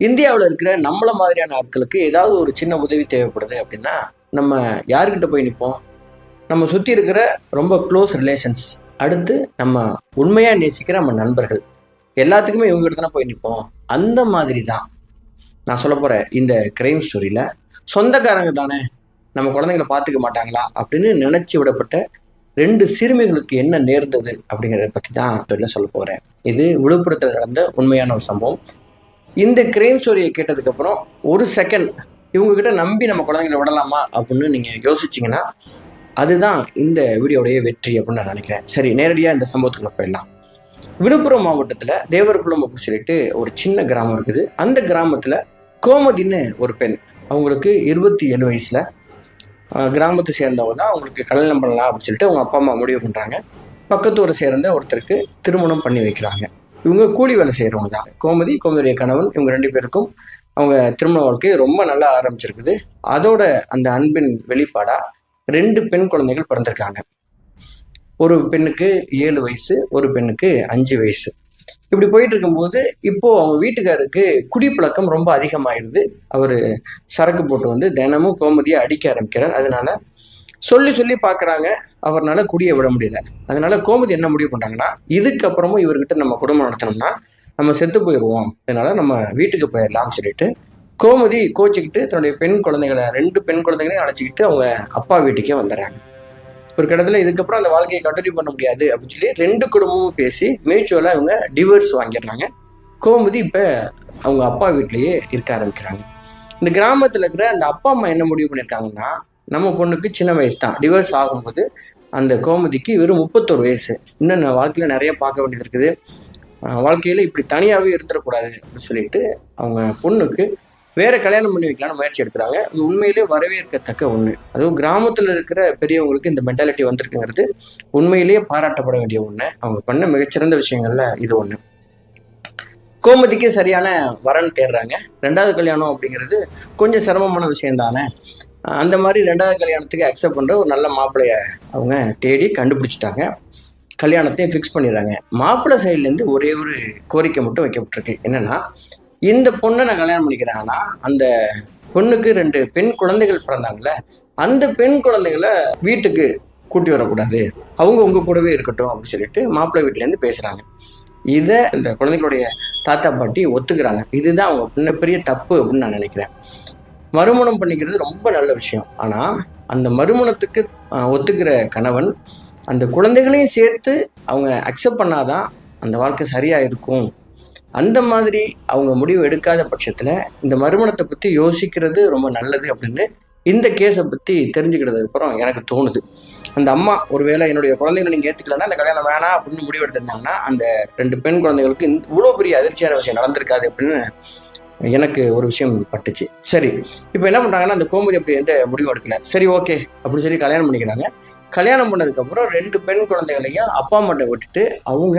இந்தியாவில் இருக்கிற நம்மள மாதிரியான ஆட்களுக்கு ஏதாவது ஒரு சின்ன உதவி தேவைப்படுது அப்படின்னா நம்ம யாருக்கிட்ட போய் நிற்போம் நம்ம சுற்றி இருக்கிற ரொம்ப க்ளோஸ் ரிலேஷன்ஸ் அடுத்து நம்ம உண்மையாக நேசிக்கிற நம்ம நண்பர்கள். எல்லாத்துக்குமே இவங்ககிட்ட தானே போய் நிற்போம் அந்த மாதிரி தான் நான் சொல்ல போகிற இந்த கிரைம் ஸ்டோரியில் சொந்தக்காரங்க தானே நம்ம குழந்தைங்களை பார்த்துக்க மாட்டாங்களா அப்படின்னு நினச்சி விடப்பட்ட ரெண்டு சிறுமிகளுக்கு என்ன நேர்ந்தது அப்படிங்கிறத பற்றி தான் சொல்ல சொல்ல போகிறேன் இது விழுப்புரத்தில் நடந்த உண்மையான ஒரு சம்பவம். இந்த கிரைம் ஸ்டோரியை கேட்டதுக்கப்புறம் ஒரு செகண்ட் இவங்கக்கிட்ட நம்பி நம்ம குழந்தைங்களை விடலாமா அப்படின்னு நீங்கள் யோசிச்சிங்கன்னா அதுதான் இந்த வீடியோடைய வெற்றி அப்படின்னு நான் நினைக்கிறேன். சரி நேரடியாக இந்த சம்பவத்துக்குள்ள போயிடலாம். விழுப்புரம் மாவட்டத்தில் தேவர்குளம் அப்படின்னு சொல்லிட்டு ஒரு சின்ன கிராமம் இருக்குது. அந்த கிராமத்தில் கோமதின்னு ஒரு பெண் அவங்களுக்கு இருபத்தி ஏழு வயசில் கிராமத்தை சேர்ந்தவங்க தான் அவங்களுக்கு கல்யாணம் பண்ணலாம் அப்படின்னு சொல்லிட்டு அவங்க அப்பா அம்மா முடிவு பண்ணுறாங்க பக்கத்து ஊரை சேர்ந்த ஒருத்தருக்கு திருமணம் பண்ணி வைக்கிறாங்க. இவங்க கூலி வேலை செய்கிறவங்க தான். கோமதி கோமதியுடைய கணவன் இவங்க ரெண்டு பேருக்கும் அவங்க திருமண வாழ்க்கையை ரொம்ப நல்லா ஆரம்பிச்சிருக்குது. அதோட அந்த அன்பின் வெளிப்பாடா ரெண்டு பெண் குழந்தைகள் பிறந்திருக்காங்க. ஒரு பெண்ணுக்கு ஏழு வயசு ஒரு பெண்ணுக்கு அஞ்சு வயசு. இப்படி போயிட்டு இருக்கும்போது இப்போ அவங்க வீட்டுக்காருக்கு குடிப்பழக்கம் ரொம்ப அதிகமாயிருது. அவர் சரக்கு போட்டு வந்து தினமும் கோமதியை அடிக்க ஆரம்பிக்கிறார். அதனால சொல்லி சொல்லி பார்க்குறாங்க அவர்னால குடிய விட முடியல. அதனால கோமதி என்ன முடிவு பண்றாங்கன்னா இதுக்கப்புறமும் இவர்கிட்ட நம்ம குடும்பம் நடத்தணும்னா நம்ம செத்து போயிடுவோம் அதனால நம்ம வீட்டுக்கு போயிடலாம்னு சொல்லிட்டு கோமதி கோச்சிக்கிட்டு தன்னுடைய பெண் குழந்தைகளை ரெண்டு பெண் குழந்தைகளையும் அழைச்சிக்கிட்டு அவங்க அப்பா வீட்டுக்கே வந்துடுறாங்க. ஒரு கிடத்துல இதுக்கப்புறம் அந்த வாழ்க்கையை கண்டினியூ பண்ண முடியாது அப்படின்னு சொல்லி ரெண்டு குடும்பமும் பேசி மியூச்சுவலாக இவங்க டிவோர்ஸ் வாங்கிடுறாங்க. கோமதி இப்போ அவங்க அப்பா வீட்லயே இருக்க ஆரம்பிக்கிறாங்க. இந்த கிராமத்தில் இருக்கிற அந்த அப்பா அம்மா என்ன முடிவு பண்ணியிருக்காங்கன்னா நம்ம பொண்ணுக்கு சின்ன வயசு தான் டிவோர்ஸ் ஆகும்போது அந்த கோமதிக்கு வெறும் முப்பத்தொரு வயசு. இன்னும் வாழ்க்கையில் நிறைய பார்க்க வேண்டியது இருக்குது. வாழ்க்கையில் இப்படி தனியாகவே இருந்துடக்கூடாது அப்படின்னு சொல்லிட்டு அவங்க பொண்ணுக்கு வேற கல்யாணம் பண்ணி வைக்கலாம்னு முயற்சி எடுக்கிறாங்க. அது உண்மையிலே வரவேற்கத்தக்க ஒன்று அதுவும் கிராமத்தில் இருக்கிற பெரியவங்களுக்கு இந்த மென்டாலிட்டி வந்திருக்குங்கிறது உண்மையிலேயே பாராட்டப்பட வேண்டிய ஒன்று அவங்க பண்ண மிகச்சிறந்த விஷயங்கள்ல இது ஒன்று கோமதிக்கு சரியான வரன் தேடுறாங்க. ரெண்டாவது கல்யாணம் அப்படிங்கிறது கொஞ்சம் சிரமமான விஷயம் தானே அந்த மாதிரி ரெண்டாவது கல்யாணத்துக்கு அக்செப்ட் பண்ணுற ஒரு நல்ல மாப்பிள்ளைய அவங்க தேடி கண்டுபிடிச்சிட்டாங்க. கல்யாணத்தையும் ஃபிக்ஸ் பண்ணிடுறாங்க. மாப்பிள்ளை சைட்லேருந்து ஒரே ஒரு கோரிக்கை மட்டும் வைக்கப்பட்டிருக்கு. என்னென்னா இந்த பொண்ணை நான் கல்யாணம் பண்ணிக்கிறேன்னா அந்த பொண்ணுக்கு ரெண்டு பெண் குழந்தைகள் பிறந்தாங்கல்ல அந்த பெண் குழந்தைகளை வீட்டுக்கு கூட்டி வரக்கூடாது. அவங்க உங்கள் கூடவே இருக்கட்டும் அப்படின்னு சொல்லிட்டு மாப்பிள்ளை வீட்டிலேருந்து பேசுகிறாங்க இதை இந்த குழந்தைகளுடைய தாத்தா பாட்டி ஒத்துக்கிறாங்க. இதுதான் அவங்க பின்ன பெரிய தப்பு அப்படின்னு நான் நினைக்கிறேன். மறுமணம் பண்ணிக்கிறது ரொம்ப நல்ல விஷயம். ஆனால் அந்த மறுமணத்துக்கு ஒத்துக்கிற கணவன் அந்த குழந்தைகளையும் சேர்த்து அவங்க அக்செப்ட் பண்ணாதான் அந்த வாழ்க்கை சரியாக இருக்கும். அந்த மாதிரி அவங்க முடிவு எடுக்காத பட்சத்தில் இந்த மறுமணத்தை பற்றி யோசிக்கிறது ரொம்ப நல்லது அப்படின்னு இந்த கேஸை பற்றி தெரிஞ்சுக்கிட்டதுக்கு அப்புறம் எனக்கு தோணுது. அந்த அம்மா ஒருவேளை என்னுடைய குழந்தைங்களை நீங்கள் ஏற்றுக்கலன்னா அந்த கல்யாணம் வேணாம் அப்படின்னு முடிவு எடுத்திருந்தாங்கன்னா அந்த ரெண்டு பெண் குழந்தைகளுக்கு இவ்வளோ பெரிய அதிர்ச்சியான விஷயம் நடந்திருக்காது அப்படின்னு எனக்கு ஒரு விஷயம் பட்டுச்சு. சரி இப்போ என்ன பண்ணுறாங்கன்னா அந்த கோமதி அப்படி எந்த முடிவு எடுக்கல. சரி ஓகே அப்படின்னு சொல்லி கல்யாணம் பண்ணிக்கிறாங்க. கல்யாணம் பண்ணதுக்கப்புறம் ரெண்டு பெண் குழந்தைகளையும் அப்பா அம்மாட்ட விட்டுட்டு அவங்க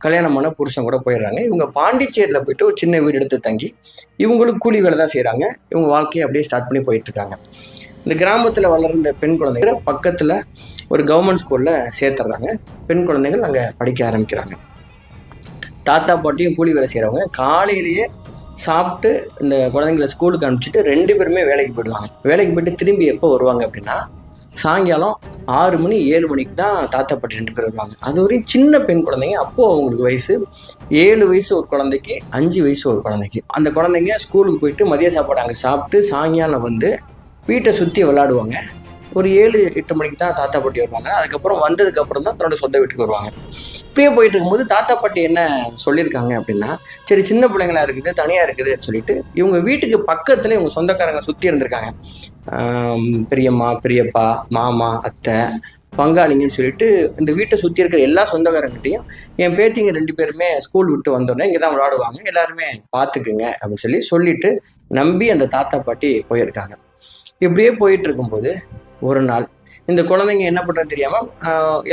கல்யாணம் பண்ண புருஷன் கூட போயிடுறாங்க. இவங்க பாண்டிச்சேரியில் போயிட்டு ஒரு சின்ன வீடு எடுத்து தங்கி இவங்களும் கூலி வேலை தான் செய்கிறாங்க இவங்க வாழ்க்கையை அப்படியே ஸ்டார்ட் பண்ணி போயிட்டு இருக்காங்க. இந்த கிராமத்தில் வளர்ந்த பெண் குழந்தைகள் பக்கத்தில் ஒரு கவர்மெண்ட் ஸ்கூலில் சேர்த்துறாங்க. பெண் குழந்தைகள் அங்கே படிக்க ஆரம்பிக்கிறாங்க. தாத்தா பாட்டியும் கூலி வேலை செய்கிறவங்க காலையிலேயே சாப்பிட்டு இந்த குழந்தைங்களை ஸ்கூலுக்கு அனுப்பிச்சிட்டு ரெண்டு பேருமே வேலைக்கு போயிடுவாங்க. வேலைக்கு போயிட்டு திரும்பி எப்போ வருவாங்க அப்படின்னா சாயங்காலம் ஆறு மணி ஏழு மணிக்கு தான் தாத்தா பாட்டி ரெண்டு பேர் வருவாங்க. அது வரையும் சின்ன பெண் குழந்தைங்க அப்போது அவங்களுக்கு வயசு ஏழு வயசு ஒரு குழந்தைக்கு அஞ்சு வயசு ஒரு குழந்தைக்கு. அந்த குழந்தைங்க ஸ்கூலுக்கு போயிட்டு மதிய சாப்பாடு அங்கே சாப்பிட்டு சாயங்காலம் வந்து வீட்டை சுற்றி விளையாடுவாங்க. ஒரு ஏழு எட்டு மணிக்கு தான் தாத்தா பாட்டி வருவாங்க. அதுக்கப்புறம் வந்ததுக்கு அப்புறம் தான் தன்னோட சொந்த வீட்டுக்கு வருவாங்க. இப்படியே போயிட்டு இருக்கும்போது தாத்தா பாட்டி என்ன சொல்லியிருக்காங்க அப்படின்னா சரி சின்ன பிள்ளைங்களா இருக்குது தனியாக இருக்குது சொல்லிட்டு இவங்க வீட்டுக்கு பக்கத்துல இவங்க சொந்தக்காரங்க சுற்றி இருந்திருக்காங்க. பெரியம்மா பெரியப்பா மாமா அத்தை பங்காளிங்கன்னு சொல்லிட்டு இந்த வீட்டை சுற்றி இருக்கிற எல்லா சொந்தக்காரங்கிட்டையும் என் பேத்திங்க ரெண்டு பேருமே ஸ்கூல் விட்டு வந்தோடனே இங்கே தான் விளாடுவாங்க எல்லாருமே பார்த்துக்குங்க அப்படின்னு சொல்லி சொல்லிட்டு நம்பி அந்த தாத்தா பாட்டி போயிருக்காங்க. இப்படியே போயிட்டு இருக்கும்போது ஒரு நாள் இந்த குழந்தைங்க என்ன பண்ணுறது தெரியாமல்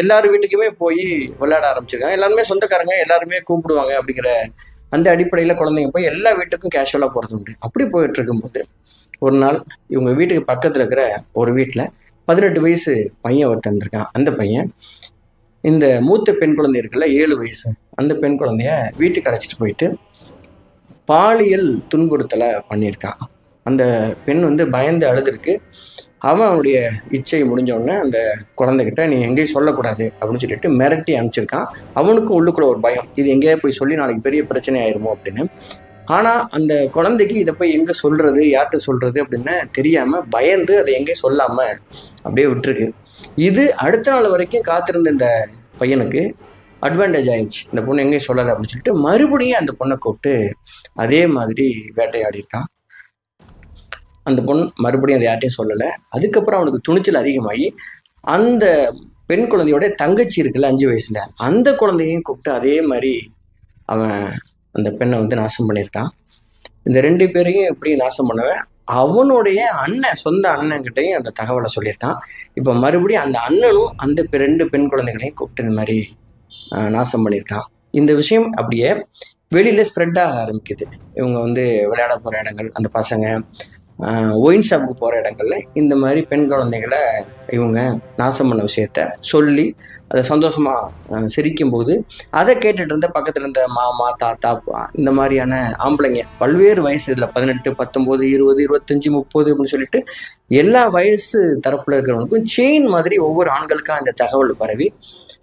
எல்லார் வீட்டுக்குமே போய் விளையாட ஆரம்பிச்சிருக்காங்க. எல்லாருமே சொந்தக்காரங்க எல்லாருமே கூப்பிடுவாங்க அப்படிங்கிற அந்த அடிப்படையில் குழந்தைங்க போய் எல்லா வீட்டுக்கும் கேஷுவலாக போகிறது உண்டு. அப்படி போயிட்டு இருக்கும்போது ஒரு நாள் இவங்க வீட்டுக்கு பக்கத்தில் இருக்கிற ஒரு வீட்டில் பதினெட்டு வயசு பையன் ஒருத்தன் இருக்கான். அந்த பையன் இந்த மூத்த பெண் குழந்தை இருக்குல்ல ஏழு வயசு அந்த பெண் குழந்தைய வீட்டுக்கு அழைச்சிட்டு போயிட்டு பாலியல் துன்புறுத்தலை பண்ணியிருக்கான். அந்த பெண் வந்து பயந்து அழுதுருக்கு. அவன் அவனுடைய இச்சை முடிஞ்ச உடனே அந்த குழந்தைகிட்ட நீ எங்கேயும் சொல்லக்கூடாது அப்படின்னு சொல்லிட்டு மிரட்டி அனுப்பிச்சிருக்கான். அவனுக்கும் உள்ளுக்குள்ள ஒரு பயம். இது எங்கேயா போய் சொல்லி நாளைக்கு பெரிய பிரச்சனை ஆயிருமோ அப்படின்னு. ஆனால் அந்த குழந்தைக்கு இதை போய் எங்கே சொல்றது யார்கிட்ட சொல்றது அப்படின்னு தெரியாம பயந்து அதை எங்கேயும் சொல்லாம அப்படியே விட்டுருக்கு. இது அடுத்த நாள் வரைக்கும் காத்திருந்த இந்த பையனுக்கு அட்வான்டேஜ் ஆயிடுச்சு. இந்த பொண்ணு எங்கேயும் சொல்லலை அப்படின்னு சொல்லிட்டு மறுபடியும் அந்த பொண்ணை கூப்பிட்டு அதே மாதிரி வேட்டையாடி இருக்கான் அந்த பொண்ணு மறுபடியும் அதை யார்ட்டையும் சொல்லலை. அதுக்கப்புறம் அவனுக்கு துணிச்சல் அதிகமாகி அந்த பெண் குழந்தையோட தங்கச்சி இருக்குல்ல அஞ்சு வயசுல அந்த குழந்தையும் கூப்பிட்டு அதே மாதிரி அவன் அந்த பெண்ணை வந்து நாசம் பண்ணியிருக்கான். இந்த ரெண்டு பேரையும் எப்படி நாசம் பண்ணுவேன். அவனுடைய அண்ணன் சொந்த அண்ணன்கிட்டையும் அந்த தகவலை சொல்லியிருக்கான். இப்போ மறுபடியும் அந்த அண்ணனும் அந்த ரெண்டு பெண் குழந்தைகளையும் கூப்பிட்டு இந்த மாதிரி நாசம் பண்ணியிருக்கான். இந்த விஷயம் அப்படியே வெளியில் ஸ்ப்ரெட் ஆக ஆரம்பிக்குது. இவங்க வந்து விளையாட போகிற இடங்கள் அந்த பசங்க ஒயின் ஷாப்புக்கு போகிற இடங்கள்ல இந்த மாதிரி பெண் குழந்தைகளை இவங்க நாசம் பண்ண விஷயத்த சொல்லி அதை சந்தோஷமாக சிரிக்கும் போது அதை கேட்டுட்டு இருந்த பக்கத்தில் இருந்த மாமா தாத்தா இந்த மாதிரியான ஆம்பளைங்க பல்வேறு வயசு இதில் பதினெட்டு பத்தொம்போது இருபது இருபத்தஞ்சி முப்பது அப்படின்னு சொல்லிட்டு எல்லா வயசு தரப்பில் இருக்கிறவங்களுக்கும் செயின் மாதிரி ஒவ்வொரு ஆண்களுக்கும் அந்த தகவல் பரவி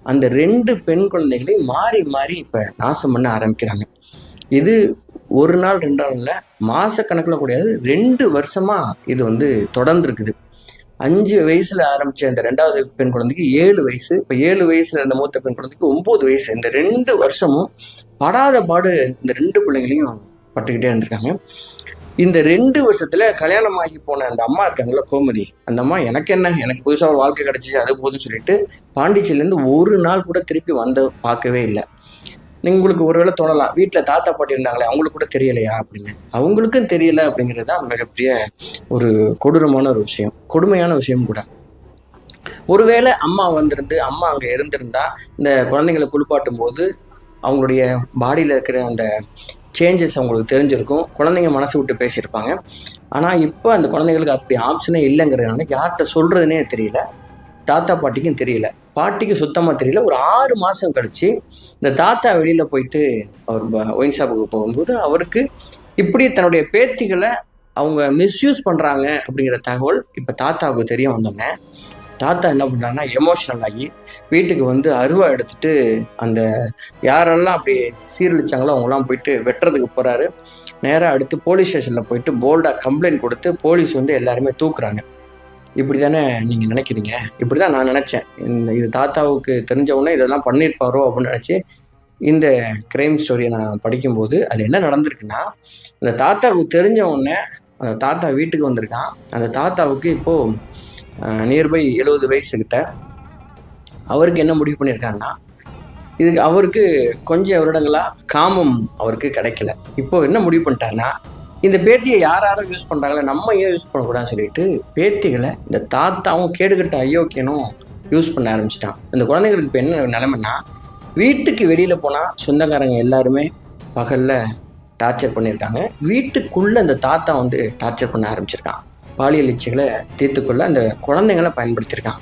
அந்த ரெண்டு பெண் குழந்தைகளையும் மாறி மாறி இப்போ நாசம் பண்ண ஆரம்பிக்கிறாங்க. இது ஒரு நாள் ரெண்டு நாள் இல்லை மாசக்கணக்கில் கூடியது ரெண்டு வருஷமா இது வந்து தொடர்ந்துருக்குது. அஞ்சு வயசுல ஆரம்பிச்ச இந்த ரெண்டாவது பெண் குழந்தைக்கு ஏழு வயசு இப்போ ஏழு வயசுல இருந்த மூத்த பெண் குழந்தைக்கு ஒன்பது வயசு. இந்த ரெண்டு வருஷமும் படாத பாடு இந்த ரெண்டு பிள்ளைங்களையும் பட்டுக்கிட்டே இருந்திருக்காங்க. இந்த ரெண்டு வருஷத்துல கல்யாணம் ஆகி போன அந்த அம்மா இருக்காங்கல்ல கோமதி. அந்த அம்மா எனக்கு என்ன? எனக்கு புதுசாக ஒரு வாழ்க்கை கிடைச்சிச்சு அது போதும்னு சொல்லிட்டு பாண்டிச்சேரியிலேருந்து ஒரு நாள் கூட திருப்பி வந்து பார்க்கவே இல்லை. நீங்கள் உங்களுக்கு ஒருவேளை தோணலாம். வீட்டில் தாத்தா பாட்டி இருந்தாங்களே அவங்களுக்கு கூட தெரியலையா அப்படின்னு. அவங்களுக்கும் தெரியல அப்படிங்கிறது தான் மிகப்பெரிய ஒரு கொடூரமான ஒரு விஷயம். கொடுமையான விஷயம் கூட. ஒருவேளை அம்மா வந்திருந்து அம்மா அங்கே இருந்திருந்தா இந்த குழந்தைங்களை குளிப்பாட்டும் போது அவங்களுடைய பாடியில் இருக்கிற அந்த சேஞ்சஸ் அவங்களுக்கு தெரிஞ்சிருக்கும். குழந்தைங்க மனசு விட்டு பேசியிருப்பாங்க. ஆனால் இப்போ அந்த குழந்தைங்களுக்கு அப்படி ஆப்ஷனே இல்லைங்கிறதுனால யார்கிட்ட சொல்கிறதுனே தெரியல. தாத்தா பாட்டிக்கும் தெரியல. பாட்டிக்கு சுத்தமாக தெரியல. ஒரு ஆறு மாதம் கழிச்சு இந்த தாத்தா வெளியில் போயிட்டு அவர் ஒயின் ஷாப்புக்கு போகும்போது அவருக்கு இப்படி தன்னுடைய பேத்திகளை அவங்க மிஸ்யூஸ் பண்ணுறாங்க அப்படிங்கிற தகவல் இப்போ தாத்தாவுக்கு தெரிய வந்தோடனே தாத்தா என்ன பண்ணுறாங்கன்னா எமோஷனல் ஆகி வீட்டுக்கு வந்து அருவா எடுத்துட்டு அந்த யாரெல்லாம் அப்படி சீரழிச்சாங்களோ அவங்களாம் போயிட்டு வெட்டுறதுக்கு போகிறாரு நேராக அடுத்து போலீஸ் ஸ்டேஷனில் போயிட்டு போல்டாக கம்ப்ளைண்ட் கொடுத்து போலீஸ் வந்து எல்லாருமே தூக்குறாங்க. இப்படி தானே நீங்கள் நினைக்கிறீங்க? இப்படி தான் நான் நினச்சேன். இந்த இது தாத்தாவுக்கு தெரிஞ்ச உடனே இதெல்லாம் பண்ணியிருப்பாரோ அப்படின்னு நினச்சி இந்த கிரைம் ஸ்டோரியை நான் படிக்கும்போது அது என்ன நடந்திருக்குன்னா அந்த தாத்தாவுக்கு தெரிஞ்ச உடனே அந்த தாத்தா வீட்டுக்கு வந்திருக்கான். அந்த தாத்தாவுக்கு இப்போது நியர்பை எழுபது வயசுக்கிட்ட அவருக்கு என்ன முடிவு பண்ணியிருக்காருன்னா இதுக்கு அவருக்கு கொஞ்சம் வருடங்களாக காமம் அவருக்கு கிடைக்கல. இப்போ என்ன முடிவு பண்ணிட்டாருன்னா இந்த பேத்தியை யார் யாரும் யூஸ் பண்ணுறாங்களே நம்ம ஏன் யூஸ் பண்ணக்கூடாதுன்னு சொல்லிட்டு பேத்திகளை இந்த தாத்தாவும் கேடுகட்ட அயோக்கியனும் யூஸ் பண்ண ஆரம்பிச்சிட்டான். இந்த குழந்தைங்களுக்கு இப்போ என்ன நிலைமைன்னா வீட்டுக்கு வெளியில் போனால் சொந்தக்காரங்க எல்லாருமே பகலில் டார்ச்சர் பண்ணியிருக்காங்க வீட்டுக்குள்ளே அந்த தாத்தா வந்து டார்ச்சர் பண்ண ஆரம்பிச்சிருக்கான். பாலியல் இச்சைகளை தீர்த்துக்கொள்ள அந்த குழந்தைங்களை பயன்படுத்தியிருக்கான்.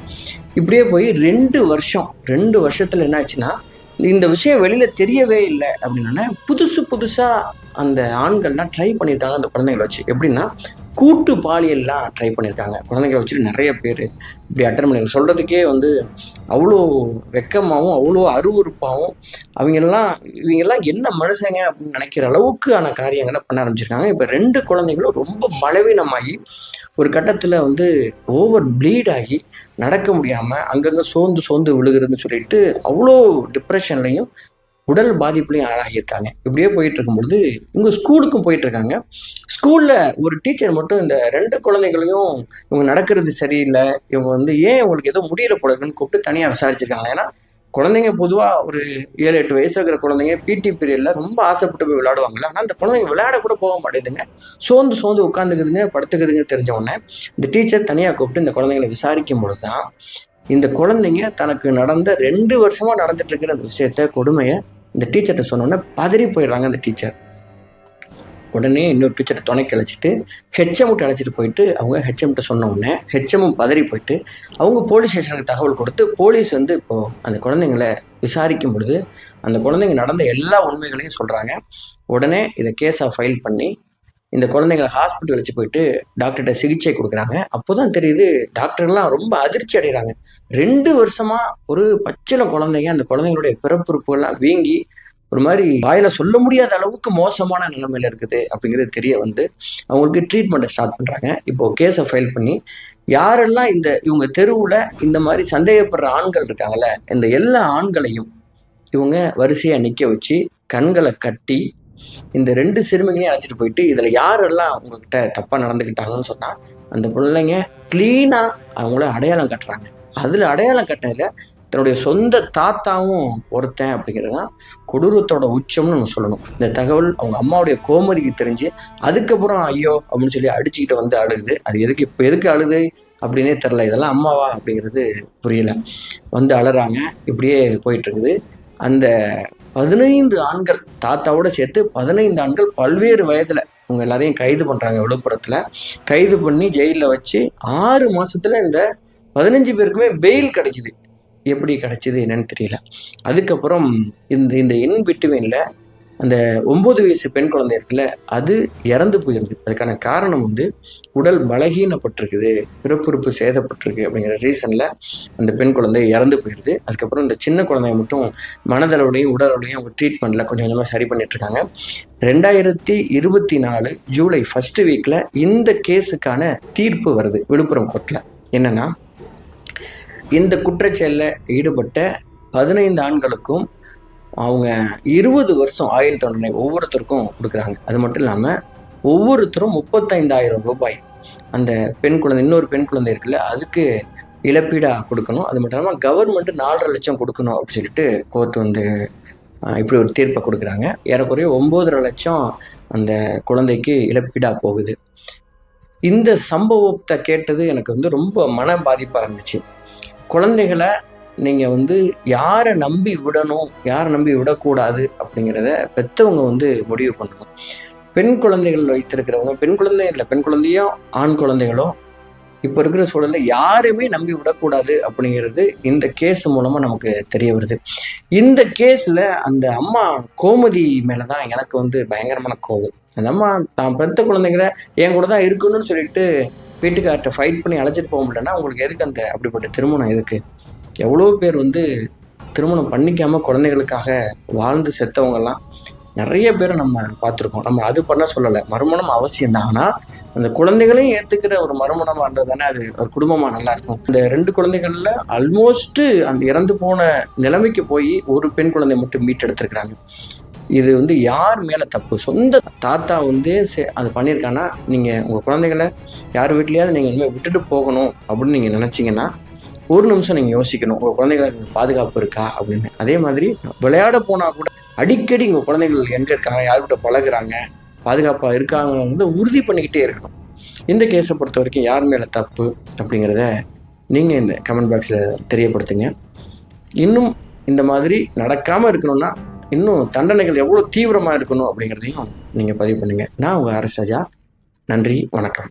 இப்படியே போய் ரெண்டு வருஷம் ரெண்டு வருஷத்தில் என்ன ஆச்சுன்னா இந்த விஷயம் வெளியில் தெரியவே இல்லை அப்படின்னா புதுசு புதுசாக அந்த ஆண்கள்லாம் ட்ரை பண்ணிட்டாங்க அந்த குழந்தைங்களை வச்சு. எப்படின்னா கூட்டு பாலியல்லாம் ட்ரை பண்ணியிருக்காங்க குழந்தைங்களை வச்சுட்டு நிறைய பேர் இப்படி அட்டன் பண்ணி சொல்கிறதுக்கே வந்து அவ்வளோ வெக்கமாகவும் அவ்வளோ அருவறுப்பாகவும் அவங்கெல்லாம் இவங்கெல்லாம் என்ன மனுஷங்க அப்படின்னு நினைக்கிற அளவுக்கான காரியங்களை பண்ண ஆரம்பிச்சிருக்காங்க. இப்போ ரெண்டு குழந்தைங்களும் ரொம்ப பலவீனமாகி ஒரு கட்டத்தில் வந்து ஓவர் ப்ளீட் ஆகி நடக்க முடியாமல் அங்கங்கே சோர்ந்து சோர்ந்து விழுகிறதுன்னு சொல்லிட்டு அவ்வளோ டிப்ரெஷன்லையும் உடல் பாதிப்புலையும் ஆளாகியிருக்காங்க. இப்படியே போயிட்டு இருக்கும்பொழுது இவங்க ஸ்கூலுக்கும் போயிட்டு இருக்காங்க. ஸ்கூல்ல ஒரு டீச்சர் மட்டும் இந்த ரெண்டு குழந்தைகளையும் இவங்க நடக்கிறது சரியில்லை. இவங்க வந்து ஏன் இவங்களுக்கு ஏதோ முடியல போல இருக்குன்னு கூப்பிட்டு தனியாக விசாரிச்சிருக்காங்க. ஏன்னா குழந்தைங்க பொதுவாக ஒரு ஏழு எட்டு வயசு இருக்கிற குழந்தைங்க பிடி பீரியட்ல ரொம்ப ஆசைப்பட்டு போய் விளையாடுவாங்கல்ல. ஆனால் அந்த குழந்தைங்க விளையாட கூட போக மாட்டேதுங்க. சோர்ந்து சோர்ந்து உட்காந்துக்குதுங்க படுத்துக்குதுங்க தெரிஞ்ச உடனே இந்த டீச்சர் தனியாக கூப்பிட்டு இந்த குழந்தைங்களை விசாரிக்கும் பொழுது தான் இந்த குழந்தைங்க தனக்கு நடந்த ரெண்டு வருஷமா நடந்துட்டு இருக்கிற அந்த விஷயத்த கொடுமையை இந்த டீச்சர்கிட்ட சொன்னோன்னே பதறி போயிடுறாங்க அந்த டீச்சர் உடனே இன்னொரு டீச்சரை துணைக்கு அழைச்சிட்டு ஹெச்எம்கிட்ட அழைச்சிட்டு போயிட்டு அவங்க ஹெச்எம்கிட்ட சொன்ன உடனே ஹெச்எம்மும் பதறி போயிட்டு அவங்க போலீஸ் ஸ்டேஷனுக்கு தகவல் கொடுத்து போலீஸ் வந்து இப்போது அந்த குழந்தைங்களை விசாரிக்கும் பொழுது அந்த குழந்தைங்க நடந்த எல்லா உண்மைகளையும் சொல்கிறாங்க உடனே இதை கேஸாக ஃபைல் பண்ணி இந்த குழந்தைங்களை ஹாஸ்பிட்டல் வச்சு போயிட்டு டாக்டர்கிட்ட சிகிச்சை கொடுக்குறாங்க. அப்போ தான் தெரியுது டாக்டர்லாம் ரொம்ப அதிர்ச்சி அடைகிறாங்க. ரெண்டு வருஷமாக ஒரு பச்சில குழந்தைங்க அந்த குழந்தைங்களுடைய பிறப்புறுப்புகள்லாம் வீங்கி ஒரு மாதிரி வாயில சொல்ல முடியாத அளவுக்கு மோசமான நிலைமையில இருக்குது அப்படிங்கிறது தெரிய வந்து அவங்களுக்கு ட்ரீட்மெண்ட்டை ஸ்டார்ட் பண்றாங்க. இப்போ கேஸை ஃபைல் பண்ணி யாரெல்லாம் இந்த இவங்க தெருவுல இந்த மாதிரி சந்தேகப்படுற ஆண்கள் இருக்காங்கல்ல இந்த எல்லா ஆண்களையும் இவங்க வரிசையா நிக்க வச்சு கண்களை கட்டி இந்த ரெண்டு சிறுமிகளையும் அழைச்சிட்டு போயிட்டு இதுல யாரெல்லாம் அவங்கக்கிட்ட தப்பா நடந்துக்கிட்டாங்கன்னு சொன்னா அந்த பிள்ளைங்க கிளீனா அவங்கள அடையாளம் கட்டுறாங்க. அதுல அடையாளம் கட்டதுல தன்னுடைய சொந்த தாத்தாவும் ஒருத்தன் அப்படிங்கிறது தான் கொடூரத்தோட உச்சம்னு நம்ம சொல்லணும். இந்த தகவல் அவங்க அம்மாவுடைய கோமதிக்கு தெரிஞ்சு அதுக்கப்புறம் ஐயோ அப்படின்னு சொல்லி அடிச்சுக்கிட்டு வந்து அழுகுது அது எதுக்கு இப்போ எதுக்கு அழுது அப்படின்னே தெரில இதெல்லாம் அம்மாவா அப்படிங்கிறது புரியல. வந்து அழறாங்க இப்படியே போயிட்டு இருக்குது அந்த பதினைந்து ஆண்கள் தாத்தாவோட சேர்த்து பதினைந்து ஆண்கள் பல்வேறு வயதில் அவங்க எல்லாரையும் கைது பண்ணுறாங்க விழுப்புரத்தில். கைது பண்ணி ஜெயிலில் வச்சு ஆறு மாதத்தில் இந்த பதினஞ்சு பேருக்குமே பெயில் கிடைக்குது. எப்படி கிடச்சிது என்னன்னு தெரியல. அதுக்கப்புறம் இந்த இந்த இன் பிட்வீனில் அந்த ஒம்பது வயசு பெண் குழந்தை இருக்குல்ல அது இறந்து போயிருது. அதுக்கான காரணம் வந்து உடல் பலகீனப்பட்டிருக்குது பிறப்புறுப்பு சேதப்பட்டிருக்கு அப்படிங்கிற ரீசனில் அந்த பெண் குழந்தை இறந்து போயிருது. அதுக்கப்புறம் இந்த சின்ன குழந்தைய மட்டும் மனதளவுலையும் உடலோடையும் அவங்க ட்ரீட்மெண்ட்டில் கொஞ்சம் கொஞ்சமாக சரி பண்ணிட்டுருக்காங்க. ரெண்டாயிரத்தி இருபத்தி நாலு ஜூலை ஃபர்ஸ்ட் வீக்கில் இந்த கேஸுக்கான தீர்ப்பு வருது விழுப்புரம் கோர்ட்டில் என்னென்னா இந்த குற்றச்செயலில் ஈடுபட்ட பதினைந்து ஆண்களுக்கும் அவங்க இருபது வருஷம் ஆயுள் தண்டனை ஒவ்வொருத்தருக்கும் கொடுக்குறாங்க. அது மட்டும் இல்லாமல் ஒவ்வொருத்தரும் முப்பத்தைந்தாயிரம் ரூபாய் அந்த பெண் குழந்தை இன்னொரு பெண் குழந்தை இருக்குல்ல அதுக்கு இழப்பீடாக கொடுக்கணும். அது மட்டும் இல்லாமல் கவர்மெண்ட் நாலரை லட்சம் கொடுக்கணும் அப்படின்னு சொல்லிட்டு கோர்ட் வந்து இப்படி ஒரு தீர்ப்பை கொடுக்குறாங்க. ஏறக்குறைய ஒம்போதரை லட்சம் அந்த குழந்தைக்கு இழப்பீடாக போகுது. இந்த சம்பவத்தை கேட்டது எனக்கு வந்து ரொம்ப மன பாதிப்பாக இருந்துச்சு. குழந்தைகளை நீங்கள் வந்து யாரை நம்பி விடணும் யாரை நம்பி விடக்கூடாது அப்படிங்கிறத பெற்றவங்க வந்து முடிவு பண்ணணும். பெண் குழந்தைகள் வைத்திருக்கிறவங்க பெண் குழந்தை இல்லை பெண் குழந்தையோ ஆண் குழந்தைகளோ இப்போ இருக்கிற சூழலில் யாருமே நம்பி விடக்கூடாது அப்படிங்கிறது இந்த கேஸ் மூலமாக நமக்கு தெரிய வருது. இந்த கேஸில் அந்த அம்மா கோமதி மேலதான் எனக்கு வந்து பயங்கரமான கோபம். அந்த அம்மா தான் பெத்த குழந்தைங்களை என் கூட தான் இருக்கணும்னு சொல்லிட்டு வீட்டுக்கார்ட்ட ஃபைட் பண்ணி அழைச்சிட்டு போக முடியலன்னா உங்களுக்கு எதுக்கு அந்த அப்படிப்பட்ட திருமணம் எதுக்கு? எவ்வளோ பேர் வந்து திருமணம் பண்ணிக்காம குழந்தைகளுக்காக வாழ்ந்து செத்தவங்கெல்லாம் நிறைய பேரை நம்ம பார்த்துருக்கோம். நம்ம அது பண்ண சொல்லலை. மறுமணம் அவசியம் தான் ஆனால் அந்த குழந்தைகளையும் ஏற்றுக்கிற ஒரு மறுமணமாக இருந்தது தானே அது ஒரு குடும்பமாக நல்லா இருக்கும். இந்த ரெண்டு குழந்தைகளில் ஆல்மோஸ்ட்டு அந்த இறந்து போன நிலைமைக்கு போய் ஒரு பெண் குழந்தை மட்டும் மீட்டெடுத்திருக்கிறாங்க. இது வந்து யார் மேலே தப்பு? சொந்த தாத்தா வந்து சே- அது பண்ணியிருக்கான்னா நீங்கள் உங்கள் குழந்தைகளை யார் வீட்லேயாவது நீங்கள் இனிமேல் விட்டுட்டு போகணும் அப்படின்னு நீங்கள் நினச்சிங்கன்னா ஒரு நிமிஷம் நீங்கள் யோசிக்கணும். உங்கள் குழந்தைகளுக்கு பாதுகாப்பு இருக்கா அப்படின்னு. அதே மாதிரி விளையாட போனால் கூட அடிக்கடி உங்கள் குழந்தைகள் எங்கே இருக்காங்க யார்கிட்ட பழகுறாங்க பாதுகாப்பாக இருக்காங்க வந்து உறுதி பண்ணிக்கிட்டே இருக்கணும். இந்த கேஸை பொறுத்த வரைக்கும் யார் மேலே தப்பு அப்படிங்கிறத நீங்கள் இந்த கமெண்ட் பாக்ஸில் தெரியப்படுத்துங்க. இன்னும் இந்த மாதிரி நடக்காமல் இருக்கணும்னா இன்னும் தண்டனைகள் எவ்வளோ தீவிரமாக இருக்கணும் அப்படிங்கிறதையும் நீங்கள் பதிவு பண்ணுங்கள் நான் உங்கள் அரசஜா நன்றி வணக்கம்.